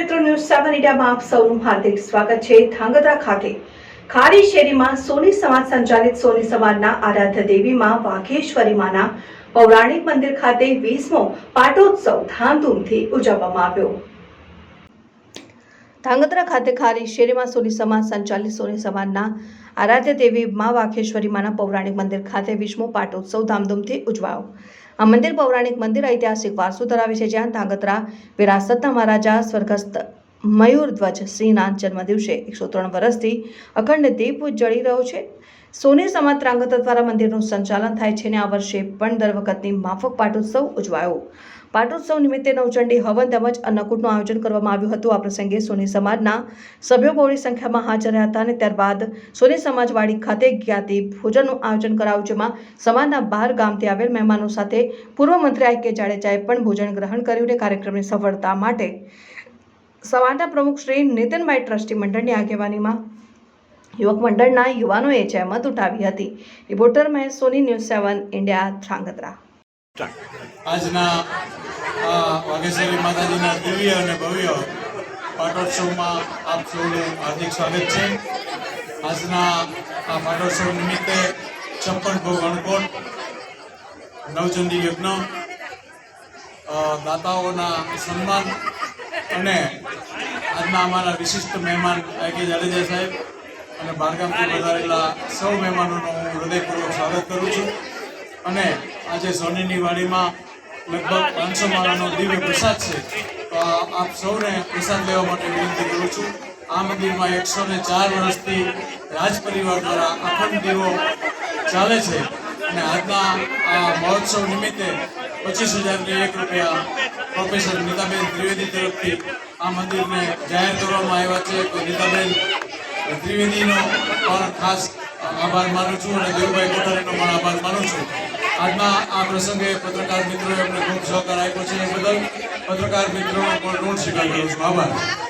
One ઇન્ડિયામાં આપ સૌનું હાર્દિક સ્વાગત છે. ધાંગધ્રા ખાતે ખારી શેરીમાં સોની સમાજ સંચાલિત સોની સમાજના આરાધ્ય દેવીમાં વાઘેશ્વરી માના પૌરાણિક મંદિર ખાતે વીસમો પાટોત્સવ ધામધૂમથી ઉજવવામાં આવ્યો. ધાંગધ્રા ખાતે ખારી શેરીમાં સોની સમાજ સંચાલિત સોની સમાજના આરાધ્ય દેવી મા વાઘેશ્વરી માના પૌરાણિક મંદિર ખાતે વિશ્વ પાટોત્સવ ધામધૂમથી ઉજવાયો. આ મંદિર પૌરાણિક મંદિર ઐતિહાસિક વારસો ધરાવે છે જ્યાં ધાંગધ્રા વિરાસતના મહારાજા સ્વર્ગસ્થ મયુરધ્વજ સિંહના જન્મદિવસે એકસો ત્રણ વર્ષથી અખંડ દીપ જળી રહ્યો છે. સોની સમાજ ત્રાંગત દ્વારા મંદિરનું સંચાલન થાય છે અને આ વર્ષે પણ દર વખતની માફક પાટોત્સવ ઉજવાયો. પાટોત્સવ નિમિત્તે નવચંડી હવન તેમજ અન્નકૂટનું આયોજન કરવામાં આવ્યું હતું. આ પ્રસંગે સોની સમાજના સભ્યો બહોળી સંખ્યામાં હાજર રહ્યા હતા અને ત્યારબાદ સોની સમાજવાડી ખાતે જ્ઞાતિ ભોજનનું આયોજન કરાયું, જેમાં સમાજના બહાર ગામથી આવેલ મહેમાનો સાથે પૂર્વ મંત્રી આઈ કે જાડેજાએ પણ ભોજન ગ્રહણ કર્યું અને કાર્યક્રમની સફળતા માટે સમાજના પ્રમુખ શ્રી નીતિનભાઈ ટ્રસ્ટી મંડળની આગેવાનીમાં યુવક મંડળના યુવાનોએ જહેમત ઉઠાવી હતી. Reporter Mahesh Soni, news seven, India Dhrangadhra આજના વાઘેશ્વરી માતાજીના દિવ્ય અને ભવ્ય પાટોત્સવમાં આપ સૌનું હાર્દિક સ્વાગત છે. આજના આ પાટોત્સવ નિમિત્તે છપ્પન ભોગ અણકોટ, નવચંડી યજ્ઞ દાતાઓના સન્માન અને આજના અમારા વિશિષ્ટ મહેમાન કે જાડેજા સાહેબ અને બહારગામથી વધારેલા સૌ મહેમાનોનું હું હૃદયપૂર્વક સ્વાગત કરું છું. અને આજે સોનીની વાડીમાં લગભગ પાંચસો માળાનો દિવ્ય પ્રસાદ છે. તો આપ સૌને પ્રસાદ લેવા માટે વિનંતી કરું છું. આ મંદિરમાં એકસો ને ચાર વર્ષથી રાજ પરિવાર દ્વારા અખંડ દીવો ચાલે છે. અને આજના આ મહોત્સવ નિમિત્તે પચીસ હજારને એક રૂપિયા પ્રોફેસર નીતાબેન ત્રિવેદી તરફથી આ મંદિરને જાહેર કરવામાં આવ્યા છે. તો નીતાબેન, ત્રિવેદીનો પણ ખાસ આભાર માનું છું અને દેવભાઈ કોઠારીનો પણ આભાર માનું છું. આજના આ પ્રસંગે પત્રકાર મિત્રોએ અમને ખૂબ સહકાર આપ્યો છે. એ બદલ પત્રકાર મિત્રોનો પણ ઋણ સ્વીકાર કરું છું. આભાર.